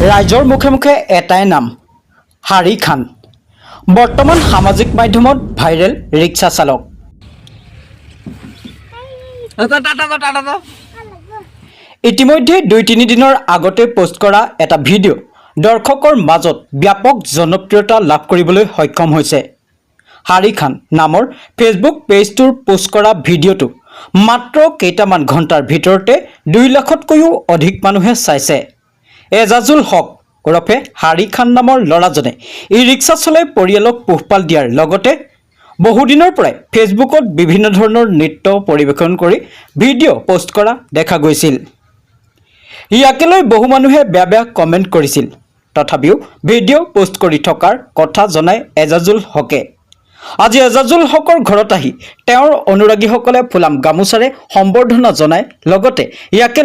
ৰাইজৰ মুখে মুখে এটাই নাম হাৰি খান। বৰ্তমান সামাজিক মাধ্যমত ভাইৰেল ৰিক্সা চালক। ইতিমধ্যে দুই তিনিদিনৰ আগতে পোষ্ট কৰা এটা ভিডিঅ' দৰ্শকৰ মাজত ব্যাপক জনপ্ৰিয়তা লাভ কৰিবলৈ সক্ষম হৈছে। হাৰি খান নামৰ ফেচবুক পেজটোৰ পোষ্ট কৰা ভিডিঅ'টো মাত্ৰ কেইটামান ঘণ্টাৰ ভিতৰতে দুই লাখতকৈও অধিক মানুহে চাইছে। এজাজুল হক ওৰফে হাৰি খান নামৰ ল'ৰাজনে ই ৰিক্সা চলাই পৰিয়ালক পোহপাল দিয়াৰ লগতে বহুদিনৰ পৰাই ফেচবুকত বিভিন্ন ধৰণৰ নৃত্য পৰিৱেশন কৰি ভিডিঅ' পোষ্ট কৰা দেখা গৈছিল। ইয়াকে বহু মানুহে বেয়া বেয়া কমেণ্ট কৰিছিল। তথাপিও ভিডিঅ' পোষ্ট কৰি থকাৰ কথা জনাই এজাজুল হকে। আজি এজাজুল হকৰ ঘৰত আহি তেওঁৰ অনুৰাগীসকলে ফুলাম গামোচাৰে সম্বৰ্ধনা জনাই লগতে ইয়াকে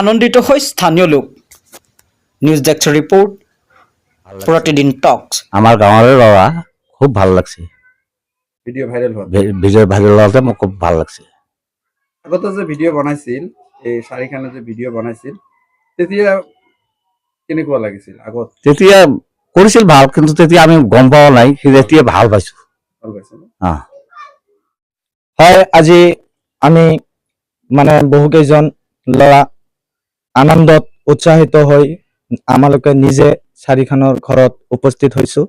আনন্দিত হৈ স্থানীয় লোক। নিউজ ডেস্ক ৰিপৰ্ট প্ৰতিদিন টক্স আমার গাঁৱৰে ল'ৰা খুব ভালো লাগছে। ভিডিঅ' ভাইৰেল হ'ল ভি- ভিডিঅ' ভাইৰেল হওঁতে মোক খুব ভালো লাগছে। আগতে যে ভিডিঅ' বনাইছিল এই শাহৰুখ খানে যে ভিডিঅ' বনাইছিল তেতিয়া কেনেকুৱা লাগিছিল আগত? তেতিয়া কৰিছিল ভালো কিন্তু তেতিয়া আমি গম পোৱা নাই সি তেতিয়া ভালো পাইছো। ভালো পাইছে ন? অ। হয় আজি আমি মানে বহুকেইজন ল'ৰা আনন্দত উৎসাহিত হৈ আমালোকে নিজে চাৰিখনৰ ঘৰত উপস্থিত হৈছো।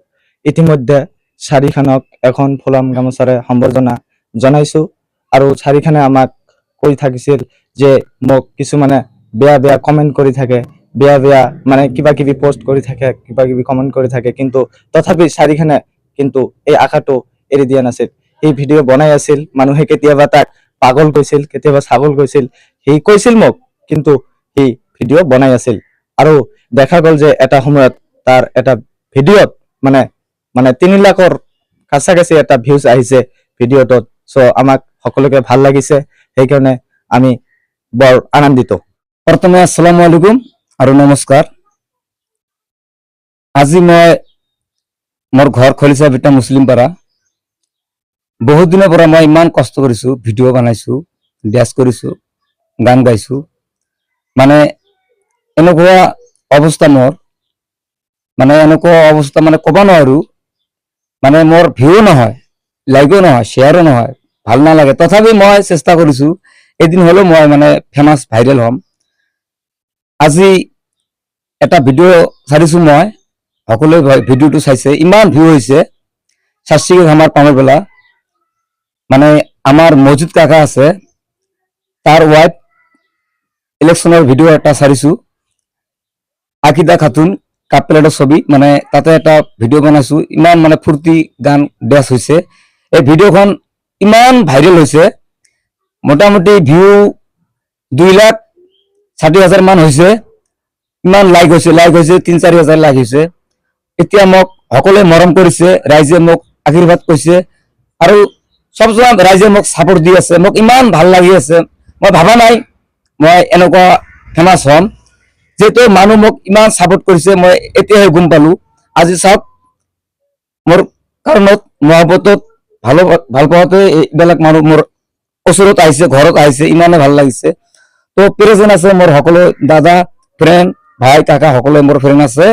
ইতিমধ্যে চাৰিখনক এখন ফুলাম গামোচাৰে সম্বৰ্ধনা জনাইছো আৰু চাৰিখনে আমাক কৈ থাকিছিল যে মোক কিছুমানে বেয়া বেয়া কমেণ্ট কৰি থাকে, বেয়া বেয়া মানে কিবা কিবি পষ্ট কৰি থাকে, কিবা কিবি কমেণ্ট কৰি থাকে, কিন্তু তথাপি চাৰিখনে কিন্তু এই আশাটো এৰি দিয়া নাছিল। সেই ভিডিঅ' বনাই আছিল, মানুহে কেতিয়াবা তাক পাগল কৈছিল, কেতিয়াবা ছাগল কৈছিল, সি কৈছিল মোক, কিন্তু সি ভিডিঅ' বনাই আছিল। আৰু দেখা গ'ল যে এটা সময়ত তাৰ এটা ভিডিঅ'ত মানে মানে তিনি লাখৰ কাছাকাছি এটা ভিউজ আহিছে ভিডিঅ'টোত। চ' আমাক সকলোকে ভালো লাগিছে, সেইকাৰণে আমি বৰ আনন্দিত। প্ৰথমে আসসালামু আলাইকুম আৰু নমস্কাৰ। আজি মই মোৰ ঘৰ খলিচা বিটা মুছলিম পাৰা। বহুত দিনৰ পৰা মই ইমান কষ্ট কৰিছো, ভিডিঅ' বনাইছো ডেন্স কৰিছো, গান গাইছো। মানে এনেকুৱা অৱস্থা মোৰ। মানে এনেকুৱা অৱস্থা মানে ক'ব নোৱাৰো। মানে মোৰ ভিউ নহয় লাইকো নহয় শ্বেয়াৰো নহয়, ভালো নালাগে। তথাপি মই চেষ্টা কৰিছো। এদিন হ'লেও মই মানে ফেমাছ ভাইৰেল হ'ম। আজি এটা ভিডিঅ' চাইছো মই। সকলোৱে ভিডিঅ'টো চাইছে। ইমান ভিউ হৈছে। শাস্ত্ৰীয় আমাৰ পামৰ বেলা মানে আমাৰ মছজিদ কাকা আছে। তাৰ ৱাইফ ইলেকশ্যনৰ ভিডিঅ' এটা চাইছো। আকিদা খাতুন কাপ প্লেটৰ ছবি মানে তাতে এটা ভিডিঅ' বনাইছো, ইমান মানে ফূৰ্তি গান ডেন্স হৈছে। এই ভিডিঅ'খন ইমান ভাইৰেল হৈছে, মোটামুটি ভিউ দুই লাখ ষাঠি হাজাৰ মান হৈছে, ইমান লাইক হৈছে লাইক হৈছে, তিনি চাৰি হাজাৰ লাইক হৈছে। এতিয়া মোক সকলোৱে মৰম কৰিছে, ৰাইজে মোক আশীৰ্বাদ কৰিছে, আৰু চব ৰাইজে মোক ছাপোৰ্ট দি আছে, মোক ইমান ভালো লাগি আছে। মই ভাবা নাই, মই এনেকুৱা ফেমাছ হ'ম। যিহেতু মানুহ মোক ইমান ছাপোৰ্ট কৰিছে, মই এতিয়াহে গম পালো। আজি চাওক, মোৰ কাৰণত মহাবতত ভালো ভালো পোৱাতে এইবিলাক মানুহ মোৰ ওচৰত আহিছে, ঘৰত আহিছে, ইমানে ভালো লাগিছে। তো প্ৰেজেন্ট আছে মোৰ সকলো দাদা ফ্ৰেণ্ড ভাই, কাকা, সকলোৱে মোৰ ফ্ৰেণ্ড আছে।